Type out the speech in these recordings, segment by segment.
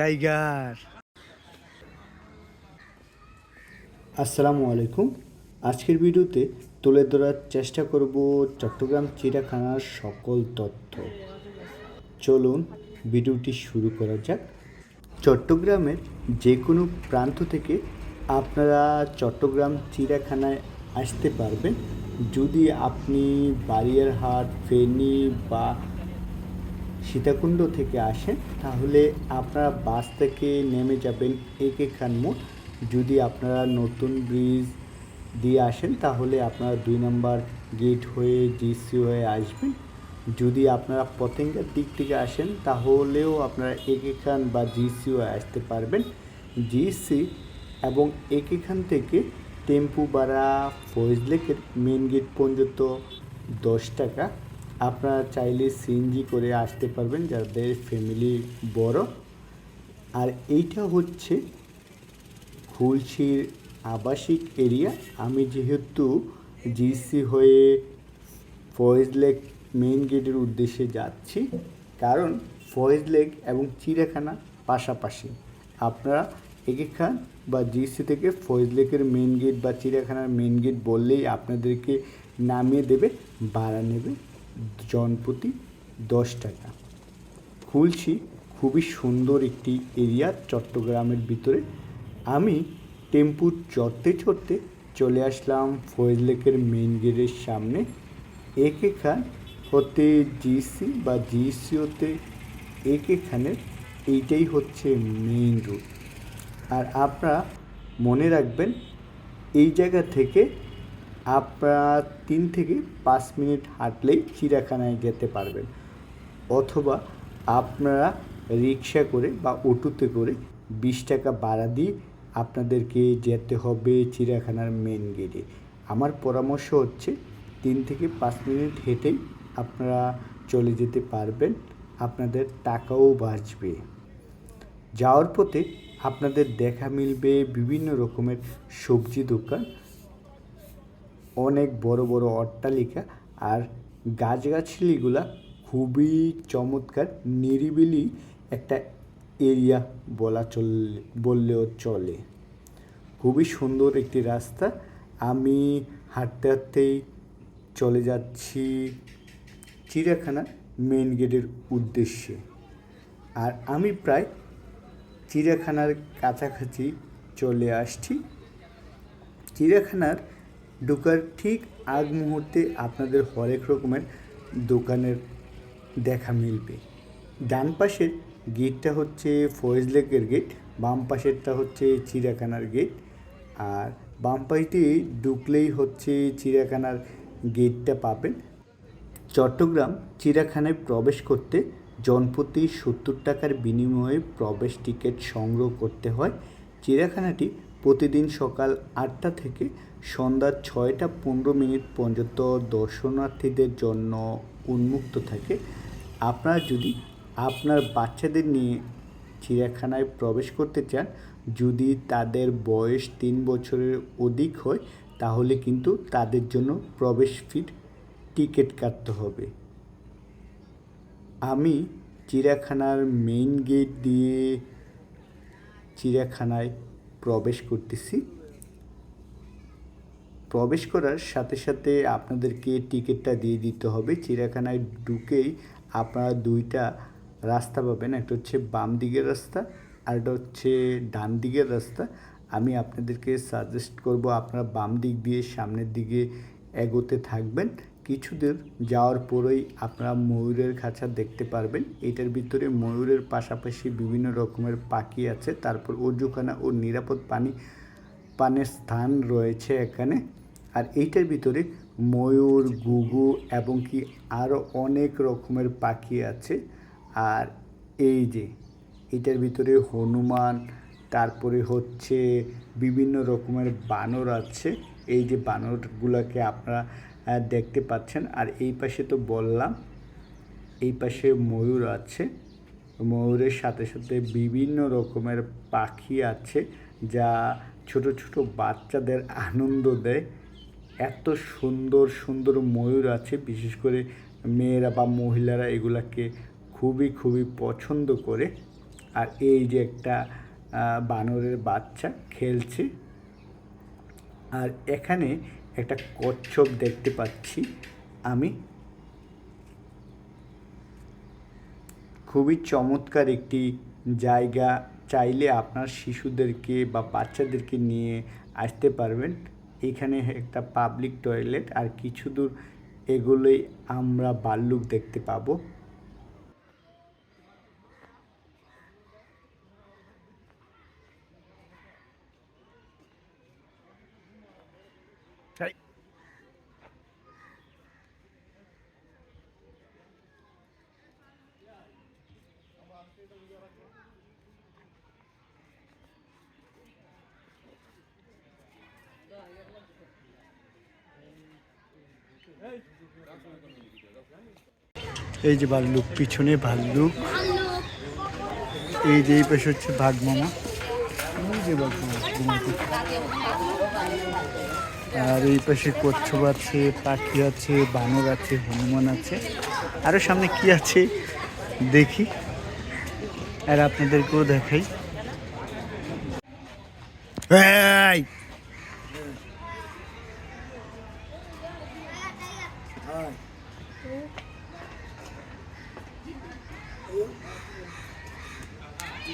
Tiger. আসসালামু আলাইকুম। আজকের ভিডিওতে তুলে ধরার চেষ্টা করব চট্টগ্রাম চিড়িয়াখানার সকল তথ্য। চলুন ভিডিওটি শুরু করা যাক। চট্টগ্রামের যে কোনো প্রান্ত থেকে আপনারা চট্টগ্রাম চিড়িয়াখানায় আসতে পারবেন। যদি আপনি বারিয়ারহাট ফেনী বা সীতাকুণ্ড থেকে আসেন, তাহলে আপনারা বাস থেকে নেমে যাবেন একে খান মোড়। যদি আপনারা নতুন ব্রিজ দিয়ে আসেন, তাহলে আপনারা দুই নম্বর গেট হয়ে জিসি হয়ে আসবেন। যদি আপনারা পতেঙ্গার দিক থেকে আসেন, তাহলেও আপনারা একে খান বা জিসি হয়ে আসতে পারবেন। জিসি এবং একে খান থেকে টেম্পু ভাড়া ফয়েজ লেকের মেন গেট পর্যন্ত দশ টাকা। আপনারা চাইলে সিএনজি করে আসতে পারবেন, যাদের ফ্যামিলি বড়। আর এইটা হচ্ছে খুলশির আবাসিক এরিয়া আমি যেহেতু জিসি হয়ে ফয়েজ লেক মেইন গেটের উদ্দেশ্যে যাচ্ছি, কারণ ফয়েজ লেক এবং চিড়িয়াখানা পাশাপাশি। আপনারা একে খান বা জিসি থেকে ফয়েজ লেকের মেইন গেট বা চিড়িয়াখানার মেইন গেট বললেই আপনাদেরকে নামিয়ে দেবে, ভাড়া নেবে। জনপ্রতি দশ টাকা। খুলশি খুবই সুন্দর একটি এরিয়া চট্টগ্রামের ভিতরে। আমি টেম্পু চড়তে চড়তে চলে আসলাম ফয়েজ লেকের মেইন গেটের সামনে। একে খান হতে জিসি বা জিসি হতে একে খানের এইটাই হচ্ছে মেইন রুট। আর আপনারা মনে রাখবেন, এই জায়গা থেকে আপনারা তিন থেকে পাঁচ মিনিট হাঁটলেই চিড়িয়াখানায় যেতে পারবেন। অথবা আপনারা রিক্সা করে বা অটোতে করে বিশ টাকা ভাড়া দিয়ে আপনাদেরকে যেতে হবে চিড়িয়াখানার মেন গেটে আমার পরামর্শ হচ্ছে তিন থেকে পাঁচ মিনিট হেঁটেই আপনারা চলে যেতে পারবেন, আপনাদের টাকাও বাঁচবে। যাওয়ার পথে আপনাদের দেখা মিলবে বিভিন্ন রকমের সবজি দোকান অনেক বড় বড় অট্টালিকা আর গাছগাছালিগুলা খুবই চমৎকার, নিরিবিলি একটা এরিয়া বলা চল বললেও চলে। খুবই সুন্দর একটি রাস্তা। আমি হাঁটতে হাঁটতেই চলে যাচ্ছি চিড়িয়াখানা মেন গেটের উদ্দেশ্যে। আর আমি প্রায় চিড়িয়াখানার কাছাকাছি চলে আসছি। চিড়িয়াখানার ঢোকার ঠিক আগ মুহূর্তে আপনাদের হরেক রকমের দোকানের দেখা মিলবে। ডান পাশের গেটটা হচ্ছে ফয়েজ লেকের গেট, বাম পাশেরটা হচ্ছে চিড়িয়াখানার গেট, আর বাম পাশে ঢুকলেই হচ্ছে চিড়িয়াখানার গেটটা পাবেন। চট্টগ্রাম চিড়িয়াখানায় প্রবেশ করতে জনপ্রতি সত্তর টাকার বিনিময়ে প্রবেশ টিকিট সংগ্রহ করতে হয়। চিড়িয়াখানাটি প্রতিদিন সকাল আটটা থেকে সন্ধ্যা ছয়টা পনেরো মিনিট পর্যন্ত দর্শনার্থীদের জন্য উন্মুক্ত থাকে। আপনারা যদি আপনার বাচ্চাদের নিয়ে চিড়িয়াখানায় প্রবেশ করতে চান, যদি তাদের বয়স তিন বছরের অধিক হয়, তাহলে কিন্তু তাদের জন্য প্রবেশ ফির টিকিট কাটতে হবে। আমি চিড়িয়াখানার মেইন গেট দিয়ে চিড়িয়াখানায় প্রবেশ করতেছি। প্রবেশ করার সাথে সাথে আপনাদেরকে টিকিটটা দিয়ে দিতে হবে। চিড়িয়াখানায় ঢুকেই আপনারা দুইটা রাস্তা পাবেন। একটা হচ্ছে বাম দিকের রাস্তা আর একটা হচ্ছে ডান দিকের রাস্তা। আমি আপনাদেরকে সাজেস্ট করব আপনারা বাম দিক দিয়ে সামনের দিকে এগোতে থাকবেন। কিছু দূর যাওয়ার পরেই আপনারা ময়ূরের খাঁচা দেখতে পারবেন। এটার ভিতরে ময়ূরের পাশাপাশি বিভিন্ন রকমের পাখি আছে। তারপর অজুখানা ও নিরাপদ পানি, পানের স্থান রয়েছে এখানে। আর এইটার ভিতরে ময়ূর গুগু এবং কি আরও অনেক রকমের পাখি আছে। আর এই যে এটার ভিতরে হনুমান, তারপরে হচ্ছে বিভিন্ন রকমের বানর আছে। এই যে বানরগুলোকে আপনারা দেখতে পাচ্ছেন। আর এই পাশে তো বললাম, এই পাশে ময়ূর আছে। ময়ূরের সাথে সাথে বিভিন্ন রকমের পাখি আছে যা ছোট ছোট বাচ্চাদের আনন্দ দেয়। এত সুন্দর সুন্দর ময়ূর আছে, বিশেষ করে মেয়েরা বা মহিলারা এগুলাকে খুবই খুবই পছন্দ করে। আর এই যে একটা বানরের বাচ্চা খেলছে। আর এখানে একটা কচ্ছপ দেখতে পাচ্ছি আমি। খুবই চমৎকার একটি জায়গা, চাইলে আপনার শিশুদেরকে বা বাচ্চাদেরকে নিয়ে আসতে পারবেন। এখানে একটা পাবলিক টয়লেট আর কিছু দূর এগুলোই আমরা বাল্লুক দেখতে পাবো। এই যে ভাল্লুক, পিছনে ভাল্লুক। এই যে এই পাশে হচ্ছে মামা এই যে মামা আর এই পাশে কচ্ছপ আছে, পাখি আছে, বানর আছে, হনুমান আছে। আরও সামনে কি আছে দেখি। আর আপনাদেরকেও দেখাই।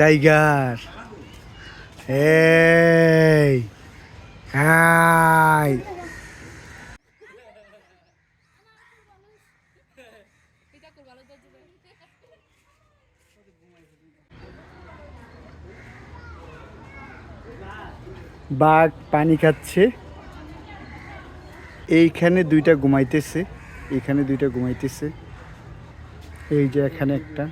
টাইগার। এই, হাই। বাঘ পানি খাচ্ছে। এইখানে দুইটা ঘুমাইতেছে, এইখানে দুইটা ঘুমাইতেছে। এই যে এখানে একটা।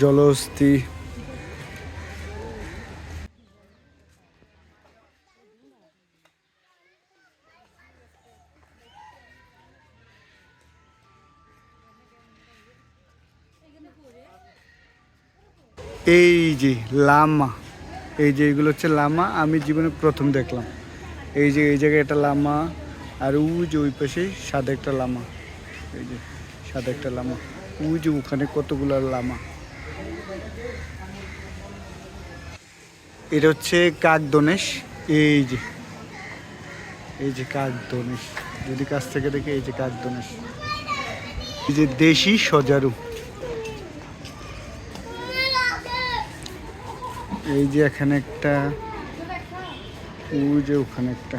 জলহস্তি। এই যে লামা এই যে এগুলো হচ্ছে লামা আমি জীবনে প্রথম দেখলাম। এই যে, এই জায়গায় একটা লামা, আর ওই যে ওই পাশে সাদা একটা লামা। এই যে, সাদা একটা লামা। ওই যে ওখানে কতগুলো লামা। এটা হচ্ছে কাকদনেশ। এই যে এই যে কাকদনেশ। যদি কাছ থেকে দেখে, এই যে কাকদনেশ। এই যে দেশি সজারু। এই যে এখানে একটা ওই যে ওখানে একটা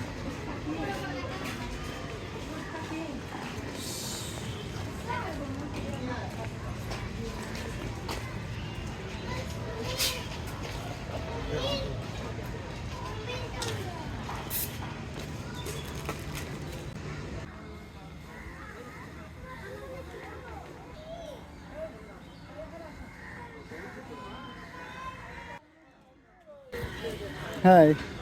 হাই ওই তো বাবা।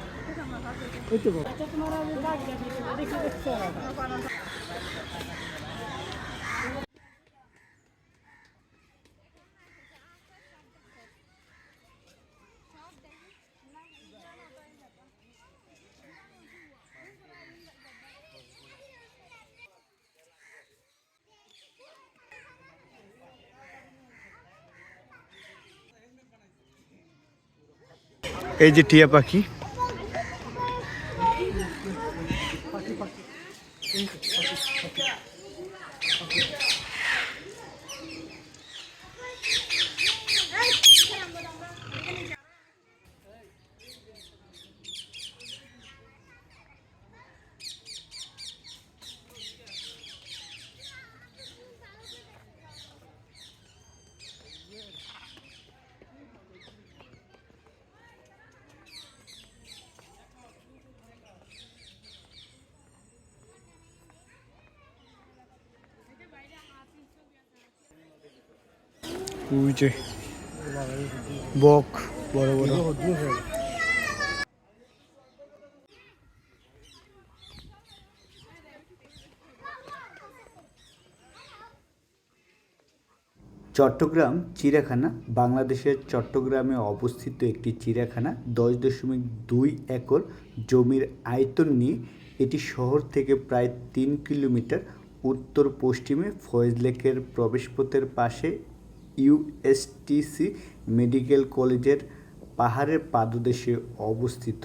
এই যে টিয়া পাখি ওই বক, বড় বড়। চট্টগ্রাম চিড়িয়াখানা, বাংলাদেশের চট্টগ্রামে অবস্থিত একটি চিড়িয়াখানা, দশ দশমিক দুই একর জমির আয়তন নিয়ে এটি শহর থেকে প্রায় তিন কিলোমিটার উত্তর পশ্চিমে ফয়েজ লেকের প্রবেশপথের পাশে ইউএসটিসি মেডিকেল কলেজের পাহাড়ের পাদদেশে অবস্থিত।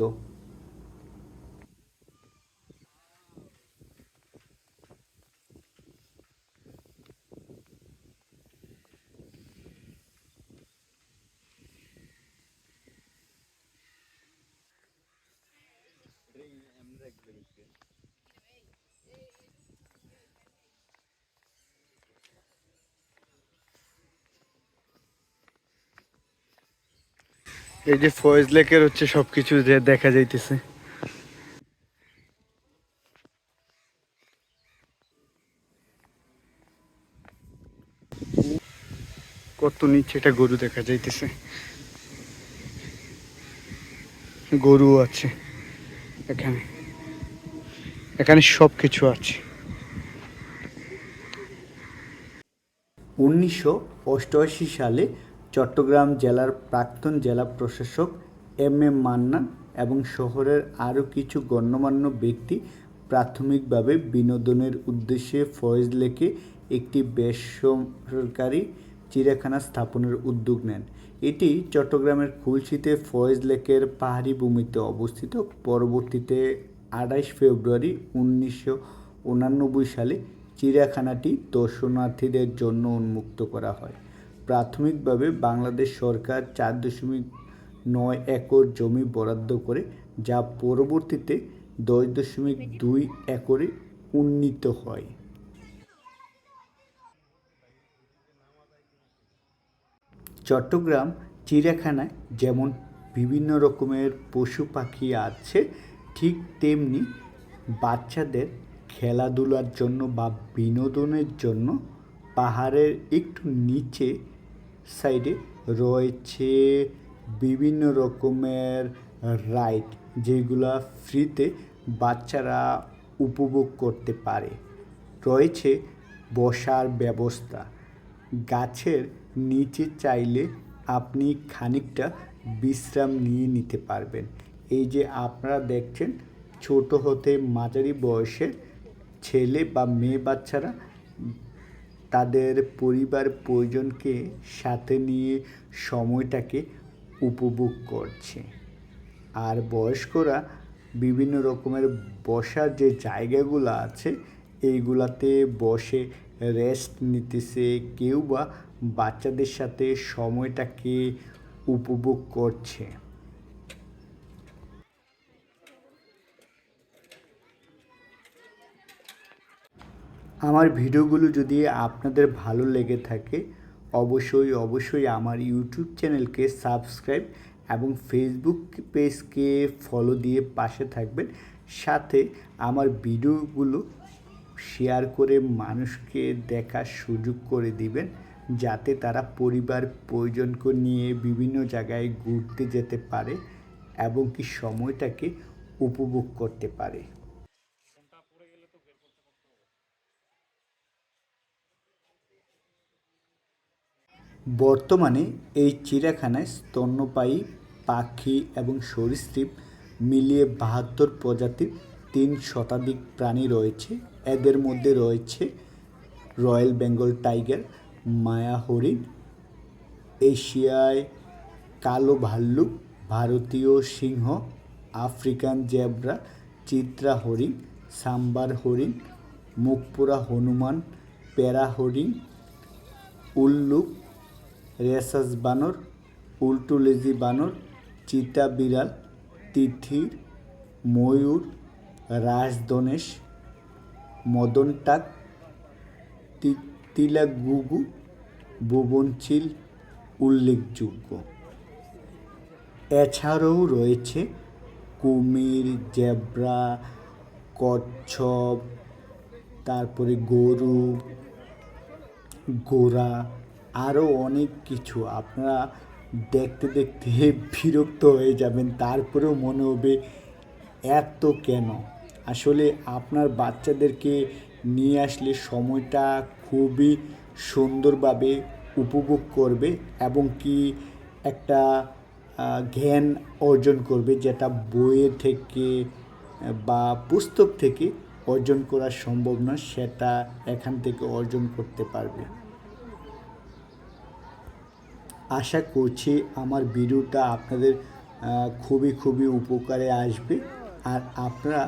এই যে ফয়েজ লেকের হচ্ছে সবকিছু যে দেখা যাইতেছে। কত নিচে এটা গরু দেখা যাইতেছে। গরু আছে এখানে। এখানে সব কিছু আছে। উনিশশো অষ্টআশি সালে চট্টগ্রাম জেলার প্রাক্তন জেলা প্রশাসক এম এম মান্নান এবং শহরের আরও কিছু গণ্যমান্য ব্যক্তি প্রাথমিকভাবে বিনোদনের উদ্দেশ্যে ফয়েজ লেকে একটি বেসরকারি চিড়িয়াখানা স্থাপনের উদ্যোগ নেন। এটি চট্টগ্রামের খুলশিতে ফয়েজ লেকের পাহাড়ি ভূমিতে অবস্থিত। পরবর্তীতে আঠাইশ ফেব্রুয়ারি উনিশশো উনানব্বই সালে চিড়িয়াখানাটি দর্শনার্থীদের জন্য উন্মুক্ত করা হয়। প্রাথমিকভাবে বাংলাদেশ সরকার চার দশমিক নয় একর জমি বরাদ্দ করে, যা পরবর্তীতে দশ দশমিক দুই একরে উন্নীত হয়। চট্টগ্রাম, চিড়িয়াখানায় যেমন বিভিন্ন রকমের পশু পাখি আছে, ঠিক তেমনি বাচ্চাদের খেলাধুলার জন্য বা বিনোদনের জন্য পাহাড়ের একটু নিচে সাইডে রয়েছে বিভিন্ন রকমের রাইড যেগুলা ফ্রিতে বাচ্চারা উপভোগ করতে পারে। রয়েছে বসার ব্যবস্থা। গাছের নিচে চাইলে আপনি খানিকটা বিশ্রাম নিয়ে নিতে পারবেন। এই যে আপনারা দেখছেন, ছোট হতে মাঝারি বয়সের ছেলে বা মেয়ে বাচ্চারা তাদের পরিবার পরিজনকে সাথে নিয়ে সময়টাকে উপভোগ করছে। আর বয়স্করা বিভিন্ন রকমের বসার যে জায়গাগুলো আছে, এইগুলাতে বসে রেস্ট নিতেছে, কেউ বা বাচ্চাদের সাথে সময়টাকে উপভোগ করছে। আমার ভিডিওগুলো যদি আপনাদের ভালো লেগে থাকে, অবশ্যই অবশ্যই আমার ইউটিউব চ্যানেলকে সাবস্ক্রাইব এবং ফেসবুক পেজকে ফলো দিয়ে পাশে থাকবেন। সাথে আমার ভিডিওগুলো শেয়ার করে মানুষকে দেখার সুযোগ করে দিবেন, যাতে তারা পরিবার প্রয়োজনকে নিয়ে বিভিন্ন জায়গায় ঘুরতে যেতে পারে এবং কি সময়টাকে উপভোগ করতে পারে। বর্তমানে এই চিড়িয়াখানায় স্তন্যপায়ী, পাখি এবং সরীসৃপ মিলিয়ে বাহাত্তর প্রজাতির তিন শতাধিক প্রাণী রয়েছে। এদের মধ্যে রয়েছে রয়্যাল বেঙ্গল টাইগার মায়া হরিণ এশিয়ায় কালো ভাল্লুক ভারতীয় সিংহ, আফ্রিকান জেব্রা চিত্রা হরিণ সাম্বার হরিণ মুখপোড়া হনুমান প্যারা হরিণ উল্লুক রেসাস বানর উল্টুলেজি বানর, চিতা বিড়াল, তিথির, ময়ূর, রাজদনেশ, মদনটাক, তি- তিলাগুগু ভুবনচিল উল্লেখযোগ্য। এছাড়াও রয়েছে কুমির, জেব্রা, কচ্ছপ, তারপরে গরু, ঘোড়া আরও অনেক কিছু। আপনারা দেখতে দেখতে বিরক্ত হয়ে যাবেন, তারপরেও মনে হবে, এত কেন? আসলে আপনার বাচ্চাদেরকে নিয়ে আসলে সময়টা খুবই সুন্দরভাবে উপভোগ করবে এবং কি একটা জ্ঞান অর্জন করবে যেটা বইয়ের থেকে, বা পুস্তক থেকে অর্জন করা সম্ভব না সেটা এখান থেকে অর্জন করতে পারবে। আশা করছি আমার ভিডিওটা আপনাদের খুবই খুবই উপকারে আসবে। আর আপনারা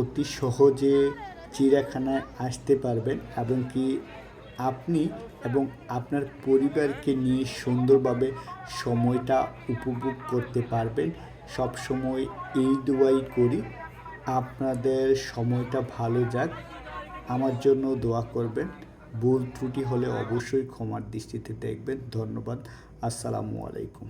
অতি সহজে চিড়িয়াখানায় আসতে পারবেন এবং কি আপনি এবং আপনার পরিবারকে নিয়ে সুন্দরভাবে সময়টা উপভোগ করতে পারবেন। সব সময় এই দোয়াই করি, আপনাদের সময়টা ভালো যাক। আমার জন্য দোয়া করবেন। ভুল ত্রুটি হলে অবশ্যই ক্ষমার দৃষ্টিতে দেখবেন। ধন্যবাদ। আসসালামু আলাইকুম।